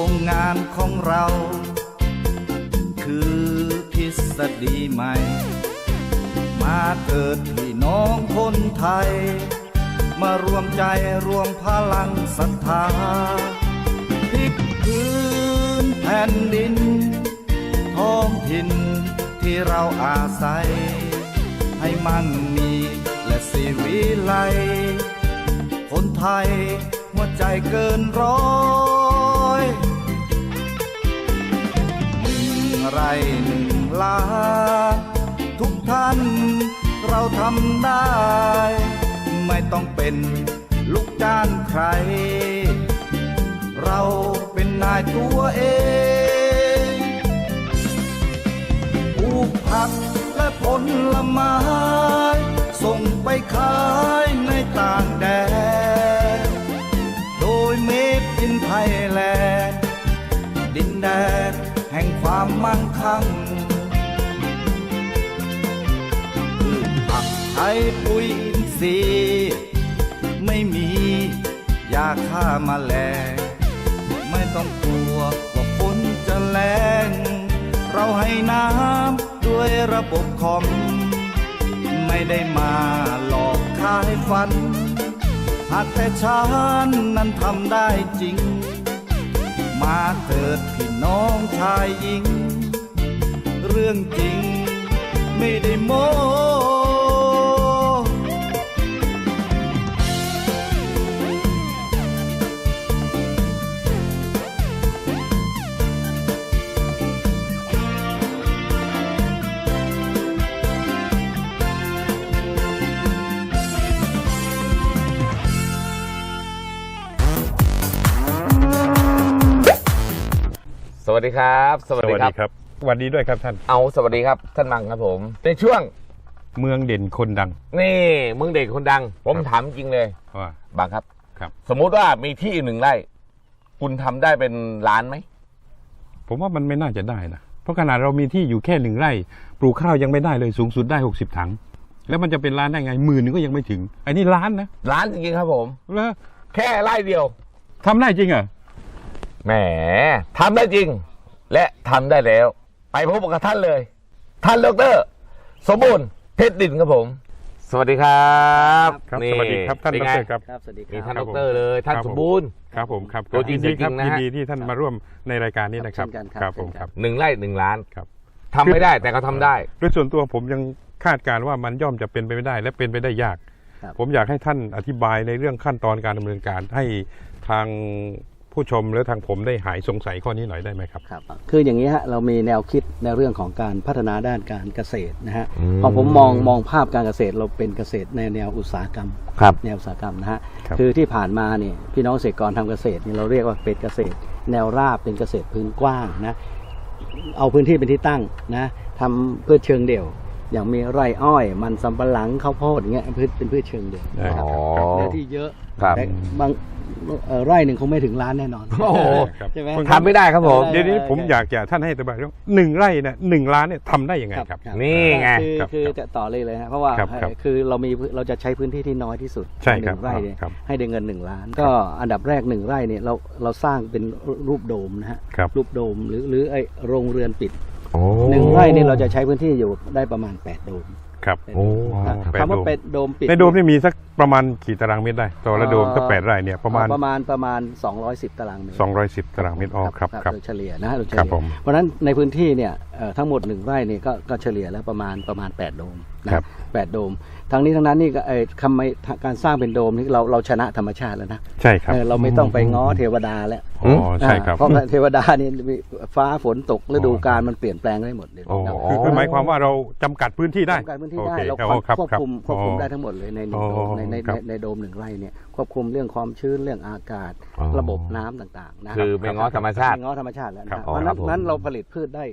โครงงานของเรา คือทฤษฎีใหม่ มาเกิดพี่น้องคนไทย มารวมใจรวมพลังศรัทธาพลิกพื้นแผ่นดิน ท้องถิ่นที่เราอาศัย ให้มั่งมีและสิวิไลคนไทยหัวใจเกินร้อย ไรหนึ่งล้านทุกท่านเราทำได้ ไม่ต้องเป็นลูกจ้างใคร เราเป็นนายตัวเองปลูกผักและผลไม้ส่งไปขาย ความมั่งคั่งพืชผักใช้ปุ๋ยอินทรีย์ไม่มียาฆ่ามาแมลงไม่ต้องกลัวว่าฝนจะแรงเราให้น้ำด้วยระบบคอมไม่ได้มาหลอกขายฝัน หากแต่ฉันนั้นทำได้จริง มาเถิดพี่น้องชายหญิง เรื่องจริงไม่ได้โม้ วัสดีครับ สวัสดีครับครับ สวัสดีด้วยครับท่าน เอาสวัสดีครับท่านมังครับผม ในช่วงเมืองเด่นคนดัง นี่มึงเด็กคนดัง ผมครับถามจริงเลยว่าบางครับครับ สมมุติว่ามีที่หนึ่งไร่คุณทำได้เป็นล้านไหม ผมว่ามันไม่น่าจะได้นะเพราะขนาดเรามีที่อยู่แค่หนึ่งไร่ ปลูกข้าวยังไม่ได้เลยสูงสุดได้60ถัง แล้วมันจะเป็นล้านได้ไงหมื่นหนึงก็ยังไม่ถึง อันนี้ล้านนะล้านจริงๆครับผมแล้วแค่ไร่เดียวทำได้จริงเหรอ แหมทำได้จริง และทำได้แล้ว ไปพบกับท่านเลย ท่านดอกเตอรสมบูรณ์เพชรดินครับผม สวัสดีครับครับนี่สวัสดีครับท่านเป็ดไงรครับครับสวัสดีคมีรับท่านครัดบผมอกเตอรเลย ท่านครับสผมมบูรณ์ ครับผมครับตัวจริงยินดีครับจริงๆนะฮะ ยินดีที่ท่านมาร่วมในรายการนี้นะครับเช่นกันครับครับผมเช่นคกัรับนหนึ่งไร่หนึ่งล้านครับ ทำไม่ได้แต่เขาทำได้ ด้วยส่วนตัวผมยังคาดการณ์ว่ามันย่อมจะเป็นไปไม่ได้ และเป็นไปได้ยาก ครับ ผมอยากให้ท่านอธิบายในเรื่องขั้นตอนการดำเนินการให้ทาง ผู้ชมและทางผมได้หายสงสัยข้อนี้หน่อยได้ไหมครับ ครับ คืออย่างนี้ฮะเรามีแนวคิดในเรื่องของการพัฒนาด้านการเกษตรนะฮะอืมพอผมมองมองภาพการเกษตรเราเป็นเกษตรในแนวอุตสาหกรรมครับแนวอุตสาหกรรมนะฮะครับคือที่ผ่านมาเนี่ยพี่น้องเกษตรกรทำเกษตรเนี่ยเราเรียกว่าเป็นเกษตร แนวราบเป็นเกษตรพื้นกว้างนะเอาพื้นที่เป็นที่ตั้งนะทำพืชเชิงเดี่ยว อย่างมีไร่อ้อย มันสำปะหลังข้าวโพดอย่างเงี้ยพืชเป็นพืชเชิงเดี่ยวนะครับอ๋อ เนื้อที่เยอะครับ แต่บางเอ่อไร่หนึ่งคงไม่ถึงล้านแน่นอนโอ้โหครับ ใช่ไหม ทำไม่ได้ครับผม เดี๋ยวนี้ผมอยากจะท่านให้อธิบายว่าหนึ่งไร่เนี่ยหนึ่งล้านเนี่ยทำได้ยังไงครับนี่ไง คือครับคือครับจะต่อเลยเลยฮะเพราะว่าครับครับคือเรามีเราจะใช้พื้นที่ที่น้อยที่สุดใช่ครับหนึ่งไร่เนี่ยครับให้ได้เงินหนึ่งล้าน ก็อันดับแรกหนึ่งไร่เนี่ยเราเราสร้างเป็นรูปโดมนะฮะครับรูปโดมหรือหรือไอโรงเรือนปิดโอ้ หนึ่งไร่เนี่ยเราจะใช้พื้นที่อยู่ได้ประมาณ 8 โดมครับแปดโอ้โดมนะแปดคำว่าโดมเป็ดโดมปิดในโดมนี่มีสักประมาณกี่ตารางเมตรได้ต่อละโดมเอ่อถ้าแปดไร่เนี่ยประมาณประมาณประมาณ 210 ตารางเมตร210 ตารางเมตรอ๋อครับครับโดยเฉลี่ยนะฮะโดยเฉครับลี่ยผมเพราะฉะนั้นในพื้นที่เนี่ยเอ่อทั้งหมดหนึ่งไร่เนี่ยก็ก็เฉลี่ยแล้วประมาณประมาณ 8 โดมนะครับแปดโดม ทั้งนี้ทั้งนั้นนี่ก็เอ่อทำไมการสร้างเป็นโดมนี่เราเราชนะธรรมชาติแล้วนะใช่ครับ เออเราไม่ต้องไปง้อเทวดาแล้วอ๋อใช่ครับอ่าเพราะเทวดานี่มีฟ้าฝนตกฤดูกาลมันเปลี่ยนแปลงได้หมดเลยอ๋อนะคือคือหมายความว่าเราจำกัดพื้นที่ได้จำกัดพื้นที่โอได้เคเราครับควบครับคุมควบคุมได้อ๋อทั้งหมดเลยในหนึ่งอ๋อโดมในในครับในในโดมหนึ่งไร่เนี่ยควบคุมเรื่องความชื้นเรื่องอากาศอ๋อ ระบบน้ำต่างๆนะคือไม่ง้อธรรมชาติ ไม่ง้อธรรมชาติแล้วครันะบเพราะฉะครันั้บนผมนั้นเราผลิตพืชได้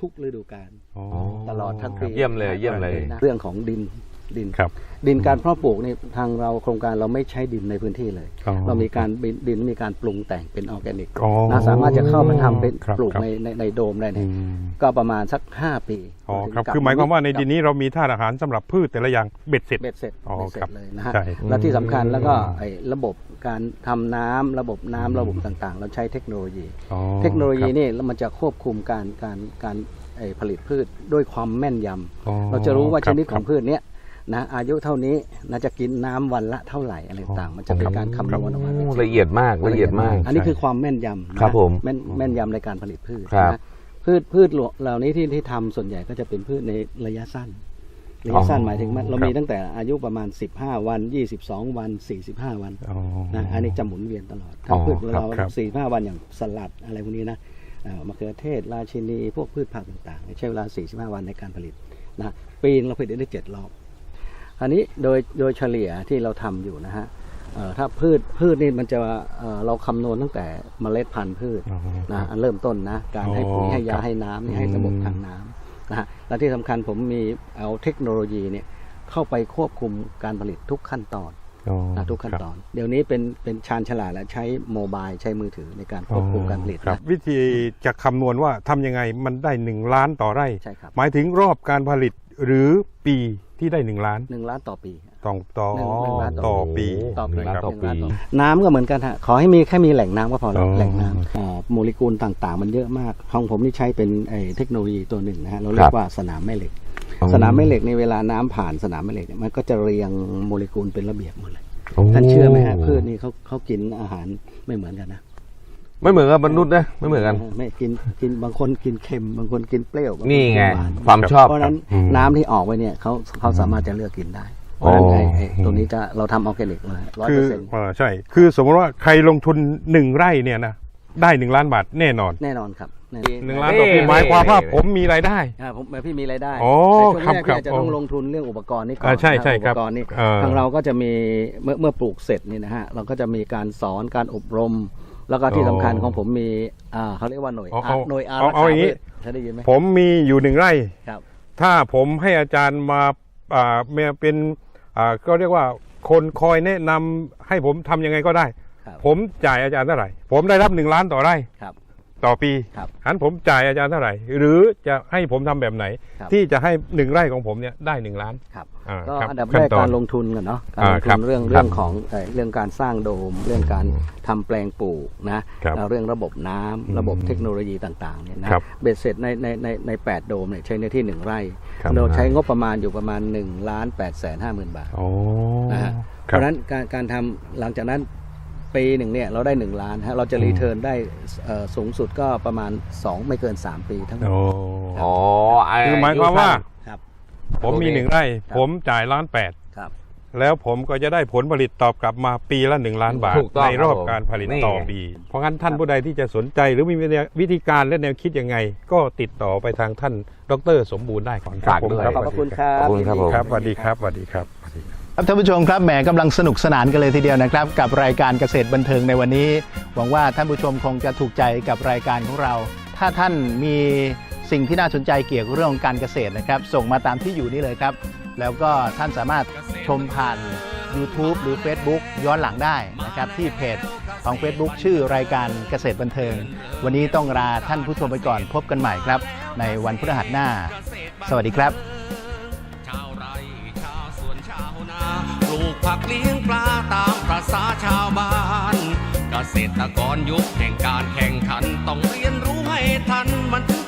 ทุกฤดูกาลอ๋อตลอดทั้งปีเยี่ยมเลยเยี่ยมเลยนะเรื่องของดินดินครับดินการเพาะปลูกนี่ทางเราโครงการเราไม่ใช้ดินในพื้นที่เลยอ๋อเรามีการดินดินมีการปรุงแต่งเป็นออร์แกนิกอ๋อนะสามารถจะเข้ามาทำเป็นครับปลูกครับในในในโดมได้อืเนี่ยมก็ประมาณสักห้าปีอ๋อถึงครับกลัคือหมายความว่าในดินนี้เรามีธาตุอาหารสำหรับพืชแต่ละอย่างเบ็ดเสร็จเบ็ดเสร็จอ๋อเบ็ดเสร็ครัจบเลยนะฮะใช่และที่สำคัญแล้วก็ไอ้ระบบ การทำน้ำระบบน้ำระบบต่างๆ เราใช้เทคโนโลยีอ๋อเทคโนโลยีครับนี่แล้วมันจะควบคุมการการการเอ่อผลิตพืชด้วยความแม่นยำอ๋อเราจะรู้ว่าคชบนิดขครัอบงพืชเนี้ยนะอายุเท่านี้น่าจะกินน้ำวันละเท่าไหร่อะไรต่างๆมันจะเป็นการคำนวณออกมาเป็นโอ้ละเอียดมากละเอียดมาก อันนี้คือความแม่นยำนะครับผมแม่นแม่นยำในการผลิตพืชครับนะพืชพืชเหล่านี้ที่ที่ทำส่วนใหญ่ก็จะเป็นพืชในระยะสั้น ระยะสั้นหมายถึงว่าเรามีตั้งแต่อายุประมาณ 15 วัน 22 วัน 45 วันอ๋อนะอันนี้จะหมุนเวียนตลอดอ๋อถ้าพืชครับเราครับสี่ห้าวันอย่างสลัดอะไรพวกนี้นะเอ่อมะเขือเทศราชินีพวกพืชผักต่างๆ ใช้เวลา 45 วันในการผลิตนะปีนงเราผลิตได้เจ็ดรอบอันนี้โดยโดยเฉลี่ยที่เราทำอยู่นะฮะเอ่อถ้าพืชพืชนี่มันจะเอ่อเราคำนวณตั้งแต่เมล็ดพันธุ์พืชอ๋อนะอันเริ่มต้นนะการให้ปุ๋ยอ๋อให้ยาครับให้น้ำนี่ให้ระบบอืมทางน้ำ นะฮะและที่สำคัญผมมีเอาเทคโนโลยีเนี่ยเข้าไปควบคุมการผลิตทุกขั้นตอนอ๋อนะทุกขั้นครับตอน เดี๋ยวนี้เป็นเป็นชาญฉลาดและใช้โมบายใช้มือถือในการควบคุมการผลิตครับนะวิธีจะคำนวณว่าทำยังไงมันได้หนึ่งล้านต่อไร่ใช่ครับหมายถึงรอบการผลิต หรือปีที่ได้หนึ่งล้านหนึ่งล้านต่อปี ต่อต่อหนึ่งหนึ่งล้านต่อ ต่อปีต่อปีนะครับต่อปีหนึ่งล้านต่อน้ำก็เหมือนกันฮะขอให้มีแค่มีแหล่งน้ำก็พอแล้วอ๋อ แหล่งน้ำอ่าโมเลกุลต่างๆ มันเยอะมากของผมนี่ใช้เป็นไอ้เทคโนโลยีตัวหนึ่งนะฮะเราเรียครักบ ว่าสนามแม่เหล็กอ๋อสนามแม่เหล็กในเวลาน้ำผ่านสนามแม่เหล็กเนี่ยมันก็จะเรียงโมเลกุลเป็นระเบียบหมดเลยโอ้ท่านเชื่อไหมฮะพืชนี่เขาเขากินอาหารไม่เหมือนกันนะ ไม่เหมือนกับมนุษย์นะไม่เหมือนกัน ไม่กินกินบางคนกินเค็ม บางคนกินเปรี้ยวบางคนี่ไง กิหวานความชอบเพราะฉะนั้นอืม น้ำที่ออกไว้เนี่ยเขาเขาสามารถจะเลือกกินได้ เพราะฉะนั้นไอ้ไอ้ตัวนี้จะเราทำออร์แกนิกเลยร้อยคืเปออร์เซ็นต์เอ่อใช่ คือสมมติว่าใครลงทุนหนึ่งไร่เนี่ยนะได้หนึ่งล้านบาทแน่นอนแน่นอนครับแน่หนึ่งล้านต่อปีหมายความว่าผมมีรายได้ อ่าผมพี่มีรายได้อ๋อแต่ช่วงแรกครับพี่อาจจะครับต้องลงทุนเรื่องอุปกรณ์นี่ก่อนอ่าใช่ใช่นะครับอุปกรณ์นี่เออทางเราก็จะมีเมื่อเมื่อปลูกเสร็จนี่นะฮะเราก็จะมีการสอนการอบรม แล้วก็ที่สำคัญของผมมี อ่าเขาเรียกว่าหน่วยเอาอาเอาหน่วยอาเอารักเอาขาอย่างงี้ พืชเคยได้ยินไหมผมมีอยู่หนึ่งไร่ ครับ ถ้าผมให้อาจารย์มาอ่ามาเป็นอ่าก็เรียกว่าคนคอยแนะนำให้ผมทำยังไงก็ได้ ครับ ผมจ่ายอาจารย์เท่าไหร่ ผมได้รับหนึ่งล้านต่อไร่ ครับ ต่อปีครับอันผมจ่ายอาจารย์เท่าไหร่ หรือจะให้ผมทำแบบไหนครับที่จะให้หนึ่งไร่ของผมเนี่ยได้หนึ่งล้านครับอ่าก็ครับอันดับขั้แรนกตอนการลงทุนกันเนาะการลอ่างครัทุบนเรื่องครับเรื่องของเอ่อเรื่องการสร้างโดม เรื่องการทำแปลงปลูกนะครับแล้วเรื่องระบบน้ำอืมระบบเทคโนโลยีต่างๆเนี่ยนะครับเบ็ดเสร็จในในในในแปดโดมเนี่ยใช้ในอที่หนึ่งไร่ครับเราใช้งบประมาณอยู่ประมาณ1ล้าน8แสนห้าหมื่นบาทโอ้นะฮะเพครับราะฉะนั้นการการทำหลังจากนั้น ปีหนึ่งเนี่ยเราได้ 1 ล้านฮะเราจะรีเทิร์นได้เอ่อสูงสุดก็ประมาณ 2 ไม่เกิน 3 ปีทั้งหมด โอ้อ๋อไคือหมายความว่า ครับผมมีโอเคหนึ่งไร่ครับผมจ่ายล้านแปดครับแล้วผมก็จะได้ผลผลิตตอบกลับมาปีละหนึ่งล้านบาท ถูกต้องในรอบครับผมการผลิตนี่ต่อปี เพราะงั้นท่านผู้ใดที่จะสนใจหรือมีวิธีการและแนวคิดยังไง ก็ติดต่อไปทางท่านดร สมบูรณ์ได้ก่อนครับฝากผมด้วย ครับขอบพระคุณครับ ขอบคุณครับผม ครับสวัสดีครับสวัสดีครับ ครับท่านผู้ชมครับแหมกำลังสนุกสนานกันเลยทีเดียวนะครับ กับรายการเกษตรบันเทิงในวันนี้ หวังว่าท่านผู้ชมคงจะถูกใจกับรายการของเรา ถ้าท่านมีสิ่งที่น่าสนใจเกี่ยวกับเรื่องของการเกษตรนะครับ ส่งมาตามที่อยู่นี้เลยครับ แล้วก็ท่านสามารถชมผ่าน YouTube หรือ Facebook ย้อนหลังได้นะครับที่เพจของ Facebook ชื่อรายการเกษตรบันเทิง วันนี้ต้องลาท่านผู้ชมไปก่อนพบกันใหม่ครับ ในวันพฤหัสหน้า สวัสดีครับ กเลี้ยงปลาตามประษาชาวบ้านเกษตรกรยุคแห่งการแข่งขันต้องเรียนรู้ให้ทันมันถึง